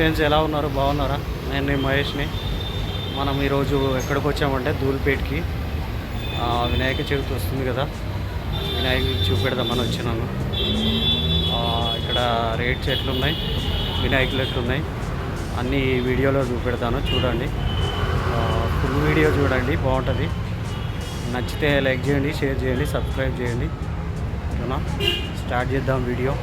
Friends ఎలా ఉన్నారు? బాగున్నారా? నేను మహేష్ని. మనం ఈరోజు ఎక్కడికి వచ్చామంటే ధూల్పేట్కి. వినాయక చవితి వస్తుంది కదా. వినాయకుడికి చూపెడదామని వచ్చినాను. ఇక్కడ రేట్స్ ఎట్లున్నాయి? వినాయకులు ఎట్లున్నాయి? అన్నీ ఈ వీడియోలో చూపెడతాను. చూడండి. ఫుల్ వీడియో చూడండి. బాగుంటుంది. నచ్చితే లైక్ చేయండి షేర్ చేయండి సబ్స్క్రైబ్ చేయండి. ఓకేనా? స్టార్ట్ చేద్దాం వీడియో.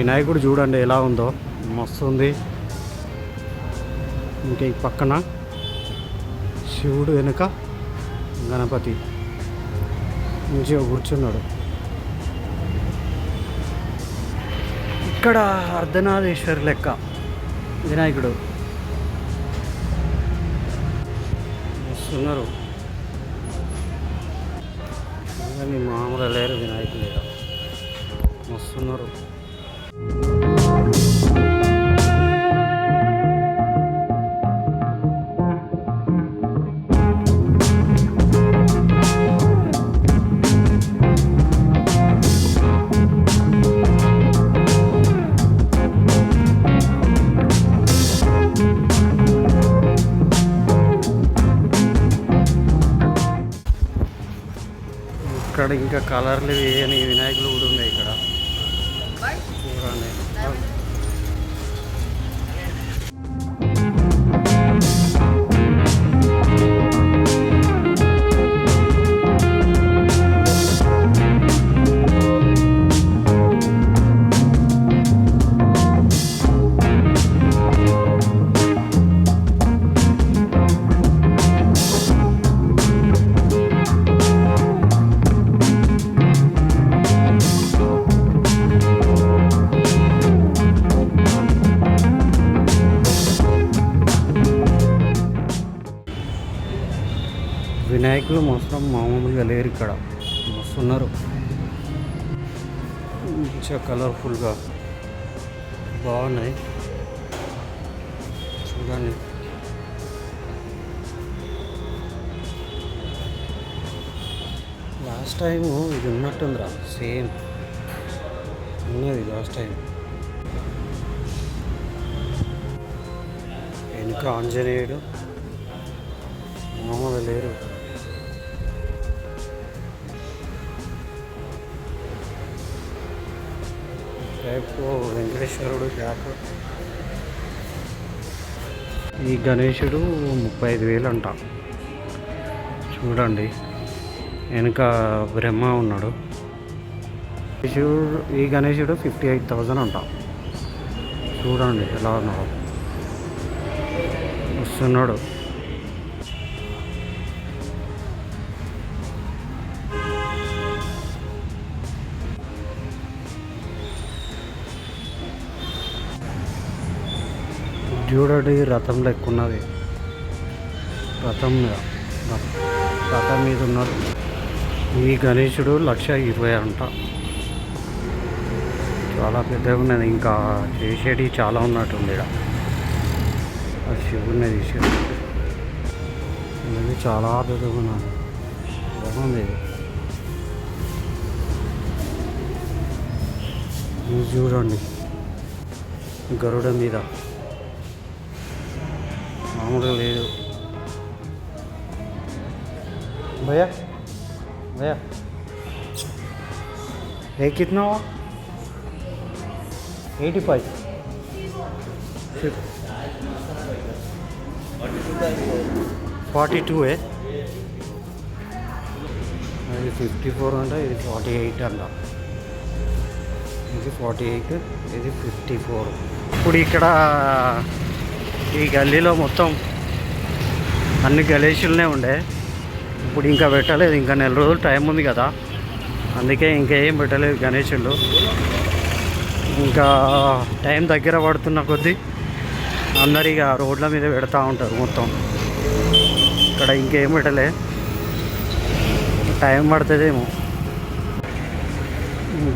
వినాయకుడు చూడండి ఎలా ఉందో. మస్తు ఉంది ఇంకా ఈ పక్కన శివుడు వెనుక గణపతి. మంచిగా కూర్చున్నాడు. ఇక్కడ అర్ధనాథేశ్వరి లెక్క వినాయకుడు. వస్తున్నారు మామూలు లేరు వినాయకుడు వస్తున్నారు ఇక్కడ ఇంకా కలర్లు వేయని వినాయకులు వినాయకులు మాత్రం మామూలుగా లేరు ఇక్కడ. వస్తున్నారు మంచిగా కలర్ఫుల్గా బాగున్నాయి. చూడండి. లాస్ట్ టైం ఇది ఉన్నట్టుందిరా సేమ్ ఉన్నది లాస్ట్ టైం వెనుక ఆంజనేయుడు. మామూలు లేరు. రేపు వెంకటేశ్వరుడు బ్యాక్ ఈ గణేశుడు ముప్పై ఐదు వేలు అంట. చూడండి వెనుక బ్రహ్మ ఉన్నాడు. గణేశుడు ఈ గణేశుడు ఫిఫ్టీ ఎయిట్ థౌజండ్ అంట. చూడండి ఎలా ఉన్నాడు. వస్తున్నాడు. చూడండి రథం లెక్క ఉన్నది రథం మీద రథం మీద ఉన్నాడు ఈ గణేశుడు లక్ష ఇరవై అంట. చాలా పెద్దగా ఉన్నది. ఇంకా చేసేటి చాలా ఉన్నట్టుంది ఇక్కడ అది శివుడిని తీసేది ఇది చాలా పెద్దగా ఉన్నది. బాగుంది ఇది చూడండి. గరుడ మీద. మామూలుగా లేదు భయ్యా భయ్యా ఏ కిట్నా ఎయిటీ ఫైవ్ ఫార్టీ టూ ఏ ఇది ఫిఫ్టీ ఫోర్ అంట ఇది ఫార్టీ ఎయిట్ అంట ఇది ఫార్టీ ఎయిట్ ఇది ఫిఫ్టీ ఫోర్ ఇప్పుడు ఇక్కడ ఈ గల్లీలో మొత్తం అన్ని గలేషులనే ఉండే. ఇప్పుడు ఇంకా పెట్టలేదు. ఇంకా నెల రోజులు టైం ఉంది కదా. అందుకే ఇంకేం పెట్టలేదు గణేషులు. ఇంకా టైం దగ్గర పడుతున్న కొద్దీ అందరు ఇక రోడ్ల మీద పెడతా ఉంటారు మొత్తం. ఇక్కడ ఇంకేం పెట్టలే. టైం పడుతుందేమో.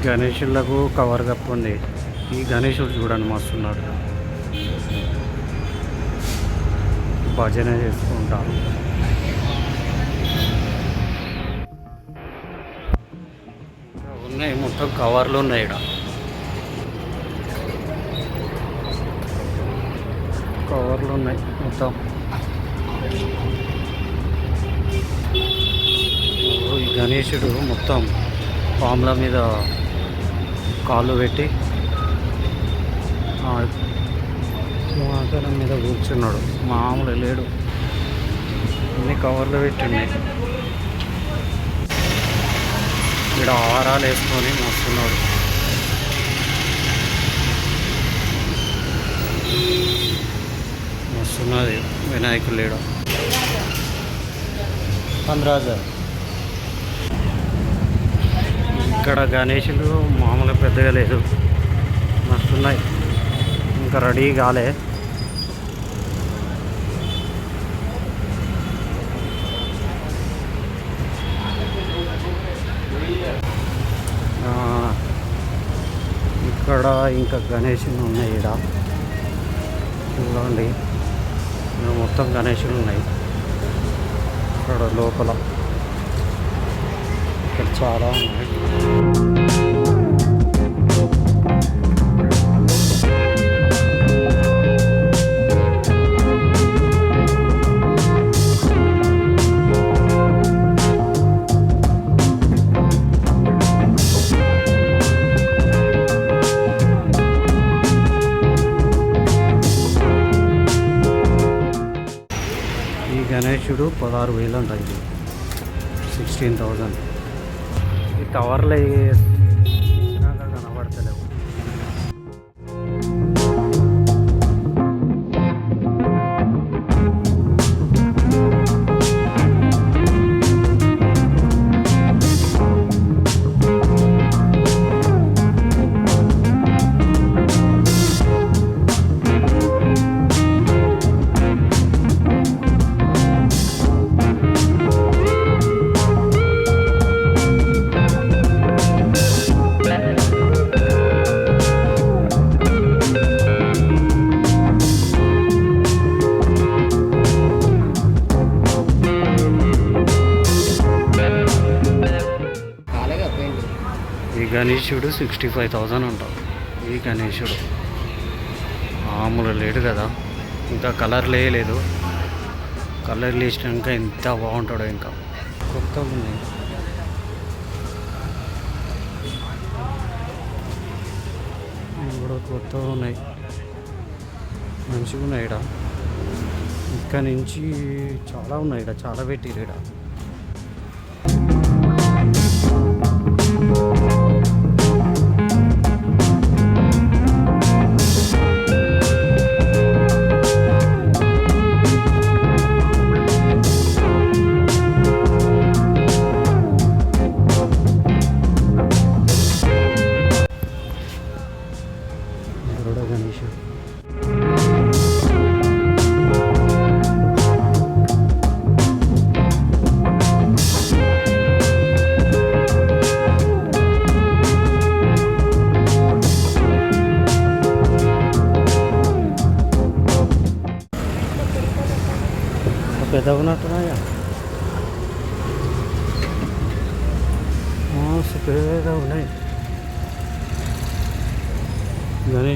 గణేషులకు కవర్ కప్పు ఉంది ఈ గణేషుడు చూడండి మస్తున్నాడు భజన చేసుకుంటారు ఉన్నాయి మొత్తం కవర్లు ఉన్నాయి ఇక్కడ కవర్లు ఉన్నాయి మొత్తం. ఈ గణేశుడు మొత్తం పాముల మీద కాళ్ళు పెట్టి సింహాసనం మీద కూర్చున్నాడు. మామూలు లేడు. అన్ని కవర్లు పెట్టిండే. ఇక్కడ ఆహారాలు వేసుకొని మస్తున్నాడు. మస్తున్నది వినాయకుడు లేడు. పంద్రాజు. ఇక్కడ గణేషులు మామూలుగా పెద్దగా లేదు. మస్తున్నాయి. ఇంకా రెడీ కాలే. ఆ, ఇక్కడ ఇంకా గణేషులు ఉన్నాయి ఇక్కడ చూడండి. మొత్తం గణేషులు ఉన్నాయి. ఇక్కడ లోపల. ఇక్కడ చాలా ఉన్నాయి. ఈ పదహారు వేలు అంట ఇది సిక్స్టీన్ థౌజండ్ ఈ టవర్లు గణేశుడు సిక్స్టీ ఫైవ్ థౌజండ్ అంట ఈ గణేశుడు. మామూలు లేడు కదా. ఇంకా కలర్ లేదు. కలర్ వేసినాక ఎంత బాగుంటాడో ఇంకా. కొత్త ఉన్నాయి కూడా కొత్తగా ఉన్నాయి. మంచిగా ఉన్నాయి ఇక్కడ ఇక్కడ నుంచి చాలా ఉన్నాయి ఇక్కడ చాలా పెట్టిరు ఇక్కడ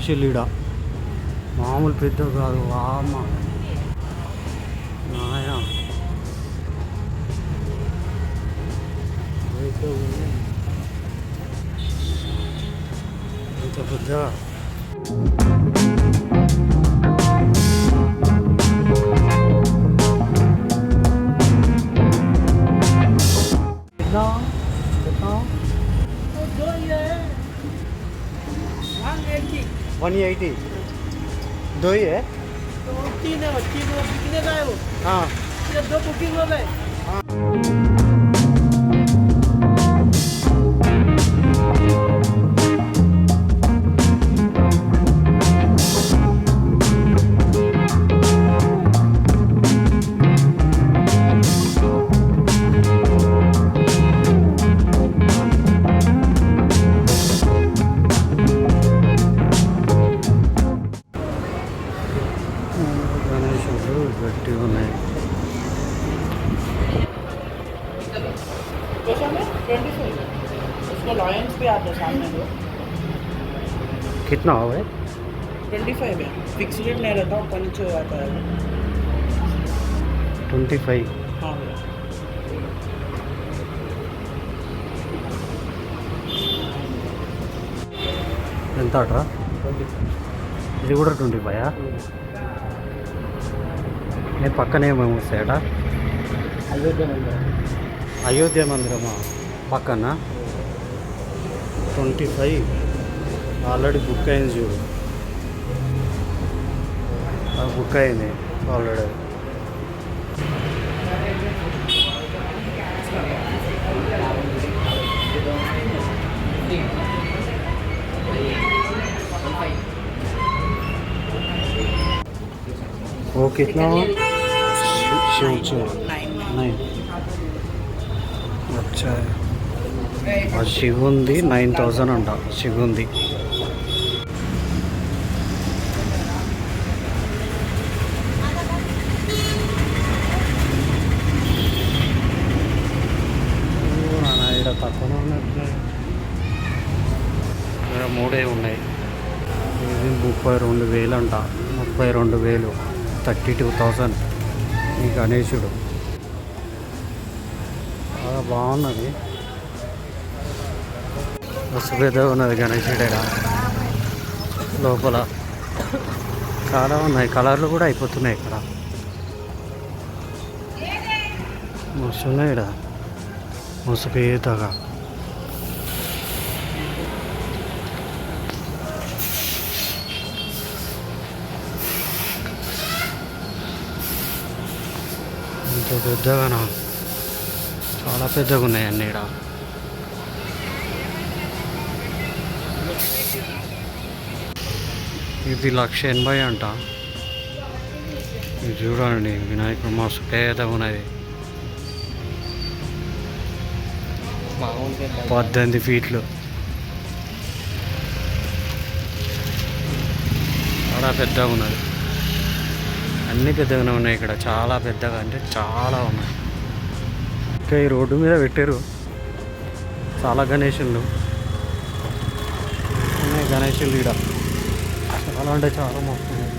గణేష్ లీడ మామూలు పెద్ద కాదు వామ్మ నాయన అయితే ఉన్నాయి. ఇంత పెద్ద एटी दो ही? है तो तीन है तीन वो बिकने का है वो? हाँ। तो दो बुकिंग हो गए। हाँ। Twenty five. ఎంత అట్రా ఇది కూడా ట్వంటీ ఫైవ్? నేను పక్కనే మేము వస్తాయట. అయోధ్య మందిరం అయోధ్య మందిరమా? పక్కన? Twenty five. ఆల్రెడీ బుక్ అయింది చూడు. బుక్ అయింది ఆల్రెడీ. ఓకే ఇట్లా నైన్. అచ్చా. ఉంది నైన్ థౌజండ్ అంట శివ్ ఉంది తక్కువ ఉన్నట్లే. మూడే ఉన్నాయి. ఇది ముప్పై రెండు వేలు అంట ముప్పై రెండు వేలు. థర్టీ టూ థౌజండ్ ఈ గణేశుడు. చాలా బాగున్నది. మస్తు ఉన్నది గణేశుడే ఈడ. లోపల చాలా ఉన్నాయి. కలర్లు కూడా అయిపోతున్నాయి ఇక్కడ. మస్తు ఉన్నాయి ఇక్కడ. మస్తు ఇంత పెద్దగానా చాలా పెద్దగా ఉన్నాయి అన్నీ ఇక్కడ ఇది లక్ష ఎనభై అంట. ఇది చూడండి వినాయకుడు మస్తు పేదగా ఉన్నది పద్దెనిమిది ఫీట్లు. చాలా పెద్దగా ఉన్నది అన్నీ పెద్దగానే ఉన్నాయి ఇక్కడ. చాలా పెద్దగా అంటే చాలా ఉన్నాయి. ఇంకా ఈ రోడ్డు మీద పెట్టారు. చాలా గణేషులు. ఉన్నాయి గణేషులు ఇక్కడ చాలా అంటే చాలా మస్తున్నాయి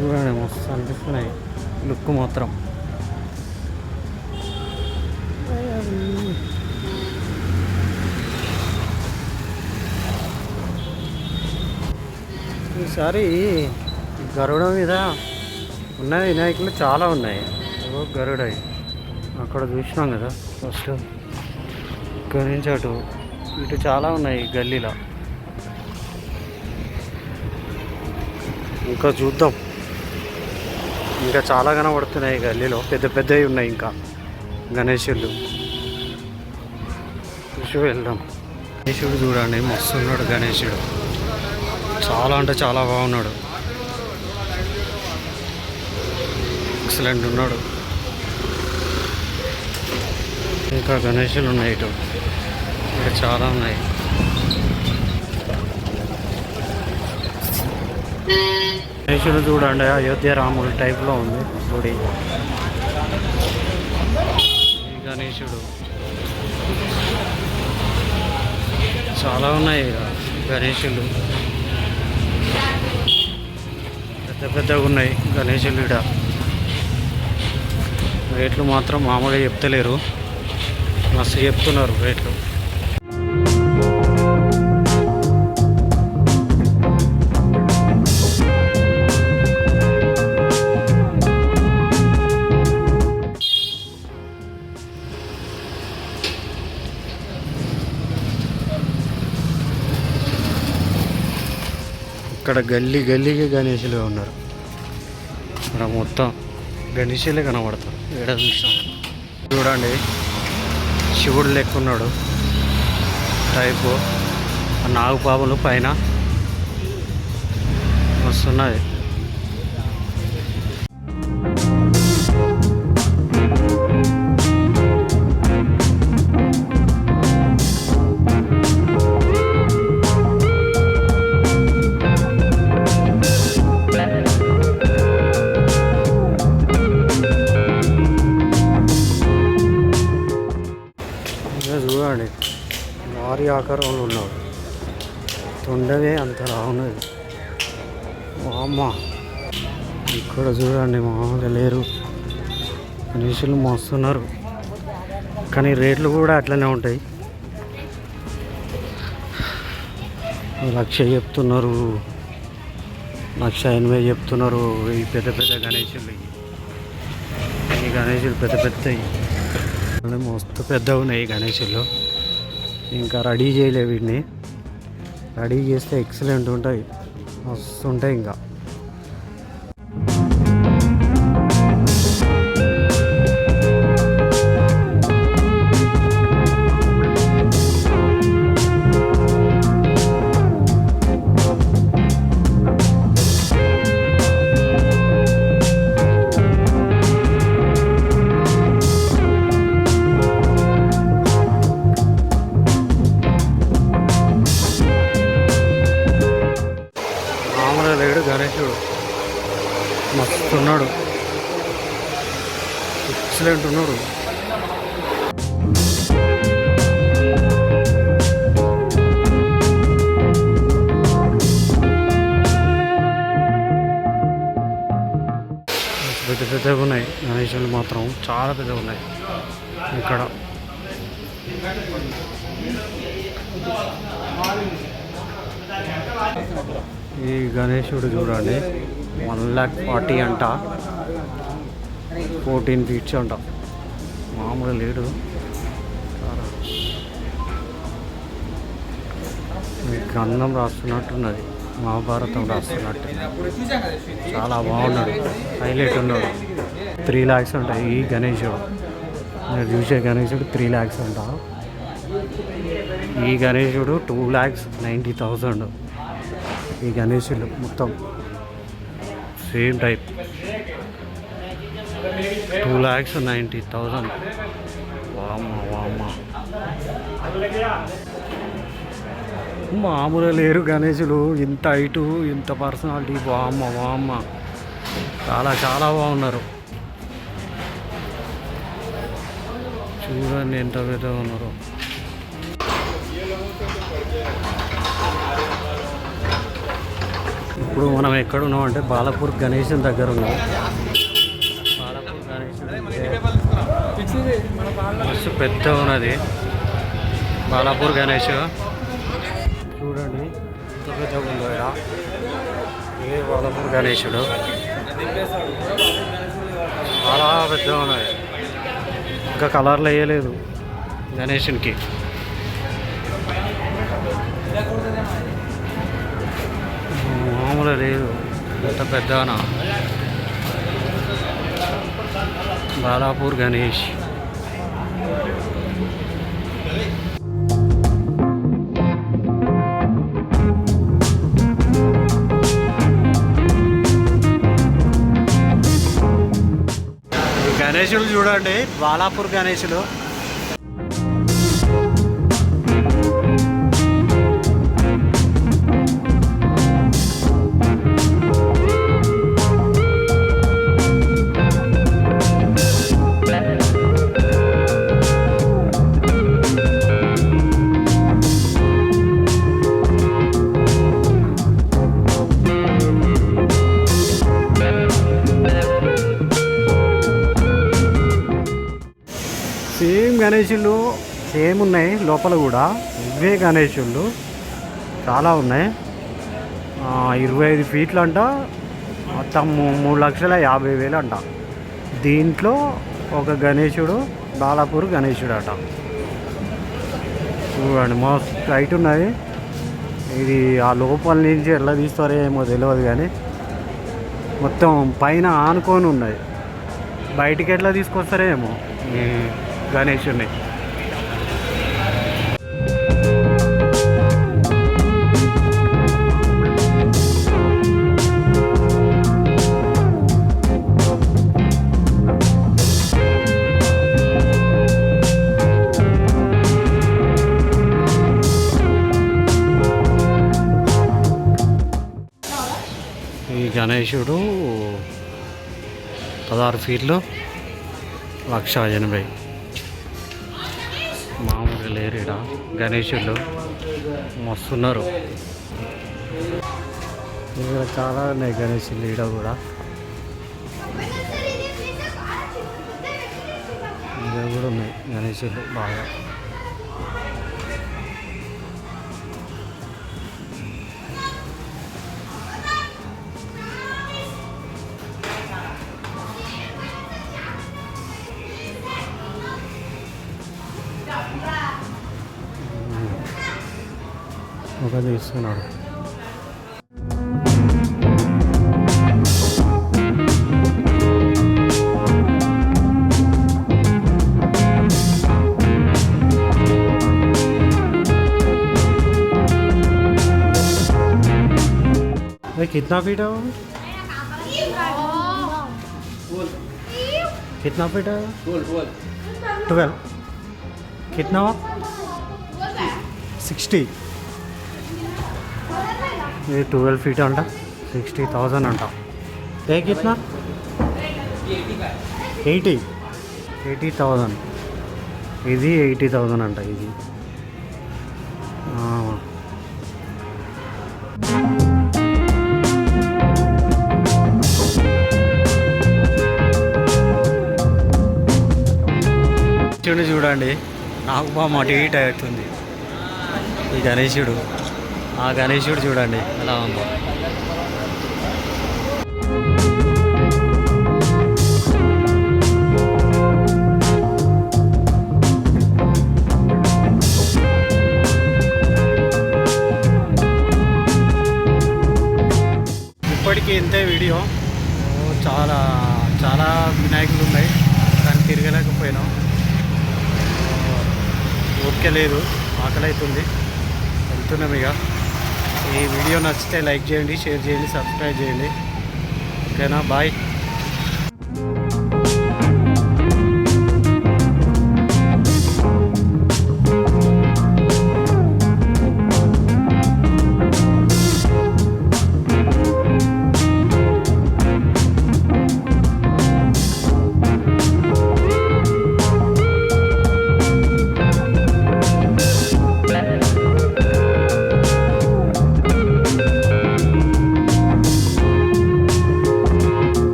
చూడండి మస్తు అనిపిస్తున్నాయి. లుక్ మాత్రం. ఈసారి గరుడ మీద ఉన్న వినాయకులు చాలా ఉన్నాయి. ఓ గరుడ. అక్కడ చూసినాం కదా ఫస్ట్. ఇక్కడి నుంచి అటు ఇటు చాలా ఉన్నాయి ఈ గల్లీలో. ఇంకా చూద్దాం. ఇంకా చాలా కనబడుతున్నాయి ఈ గల్లీలో. పెద్ద పెద్దవి ఉన్నాయి ఇంకా. గణేశులు. చూసి వెళ్దాం. గణేశుడు చూడండి మస్తు ఉన్నాడు గణేశుడు. చాలా అంటే చాలా బాగున్నాడు. ఎక్సలెంట్ ఉన్నాడు. ఇంకా గణేషులు ఉన్నాయి ఇటు. ఇక్కడ చాలా ఉన్నాయి. గణేషుడు చూడండి అయోధ్య రాముడు టైప్లో ఉంది గుడి. గణేషుడు. చాలా ఉన్నాయి ఇక గణేషులు. పెద్ద పెద్దగా ఉన్నాయి గణేషులు ఇడ రేట్లు మాత్రం మామూలుగా చెప్తలేరు. మస్తు చెప్తున్నారు రేట్లు. ఇక్కడ గల్లీ గల్లీకి గణేషులు ఉన్నారు. ఇక్కడ మొత్తం గణేషులే కనబడతారు. ఏడ చూసినా. చూడండి. శివుడు లెక్క ఉన్నాడు టైపు నాగుపాములు పైన వస్తున్నది ఆకారంలో ఉన్నావు తొండవే అంత రావున్నది. అమ్మ ఇక్కడ చూడండి మామూలుగా లేరు. మనుషులు మస్తున్నారు. కానీ రేట్లు కూడా అట్లనే ఉంటాయి. లక్ష చెప్తున్నారు. లక్ష ఎనభై చెప్తున్నారు. ఈ పెద్ద పెద్ద గణేషులు. ఈ గణేషులు పెద్ద పెద్దవి. మస్తు పెద్దగా ఉన్నాయి ఈ గణేషులు. ఇంకా రెడీ చేయలే వీటిని రెడీ చేస్తే ఎక్సలెంట్ ఉంటాయి. మస్తు ఉంటాయి ఇంకా. ఉన్నాడు ఎక్సలెంట్ ఉన్నాడు. పెద్ద పెద్దగా ఉన్నాయి. గణేశులు మాత్రం చాలా పెద్దగా ఉన్నాయి. ఇక్కడ. ఈ గణేశుడు చూడండి. వన్ ల్యాక్ ఫార్టీ అంట. ఫోర్టీన్ ఫీట్స్ అంట. మామూలు లేడు. ఈ గంధం రాస్తున్నట్టున్నది. మహాభారతం రాస్తున్నట్టు. చాలా బాగున్నాడు. హైలైట్ ఉన్నాడు. త్రీ ల్యాక్స్ ఉంటాయి ఈ గణేశుడు నేను చూసే గణేశుడు త్రీ ల్యాక్స్ అంట. ఈ గణేశుడు టూ ల్యాక్స్ నైంటీ థౌజండ్. ఈ గణేశులు మొత్తం. Same type. Two lakhs ninety thousand వామ్మ వామ్మ. మామూలుగా లేరు గణేశులు ఇంత హైటు ఇంత పర్సనాలిటీ. వామ్మ బామ్మ చాలా చాలా బాగున్నారు. చూడండి ఎంత పెద్దగా ఉన్నారు. ఇప్పుడు మనం ఎక్కడ ఉన్నాం అంటే బాలపూర్ గణేశం దగ్గర ఉన్నాం. బాలపూర్ గణేశం మస్తు పెద్ద ఉన్నది. బాలాపూర్ గణేష్. చూడండి ఎంత ఉందో ఏ బాలాపూర్ గణేశుడు చాలా పెద్దగా ఉన్నది. ఇంకా కలర్లు వేయలేదు. గణేషునికి. కూడా లేదు. అంత పెద్దనా బాలాపూర్ గణేష్. గణేషులు గణేశులు చూడండి బాలాపూర్ గణేశులు గణేషులు గణేశులు సేమ్ ఉన్నాయి లోపల కూడా. ఇవే గణేశులు చాలా ఉన్నాయి. ఇరవై ఐదు ఫీట్లు అంట మొత్తం మూడు లక్షల యాభై వేలు అంట దీంట్లో ఒక గణేశుడు బాలాపూర్ గణేశుడు అట చూడండి మస్తు హైట్ ఉన్నది. ఇది ఆ లోపల నుంచి ఎట్లా తీస్తారో ఏమో తెలియదు కానీ మొత్తం పైన ఆనుకొని ఉన్నది బయటికి ఎట్లా తీసుకొస్తారో గణేషుణ్ణి ఈ ఈ గణేశుడు పదహారు ఫీట్లు లక్ష ఎనభై. మామూలుగా గణేషులు మస్తున్నారు. ఇక్కడ చాలా ఉన్నాయి గణేషులు ఈడ కూడా. ఇక్కడ కూడా ఉన్నాయి గణేషులు బాగా. ఒక తీస్తున్నాడు भाई कितना फीट है वो कितना फीट है ट्वेल्व कितना हुआ సిక్స్టీ ఇది ట్వెల్వ్ ఫీట్ అంట సిక్స్టీ థౌజండ్ అంట. ఏ కిట్నా ఎయిటీ. ఎయిటీ థౌజండ్ ఇది ఎయిటీ థౌజండ్ అంట ఇది. చూడండి చూడండి నాకు బాగా మోటివేట్ అవుతుంది ఈ గణేశుడు ఆ గణేశుడు చూడండి. ఎలా ఉందో. ఇప్పటికీ ఇంతే వీడియో. చాలా చాలా వినాయకులు ఉన్నాయి. కానీ తిరగలేకపోయినాం. ఓకే లేదు. ఆకలి అవుతుంది వెళ్తున్నాం ఇక. ఈ వీడియో నచ్చితే లైక్ చేయండి షేర్ చేయండి సబ్స్క్రైబ్ చేయండి. ఓకేనా? బాయ్.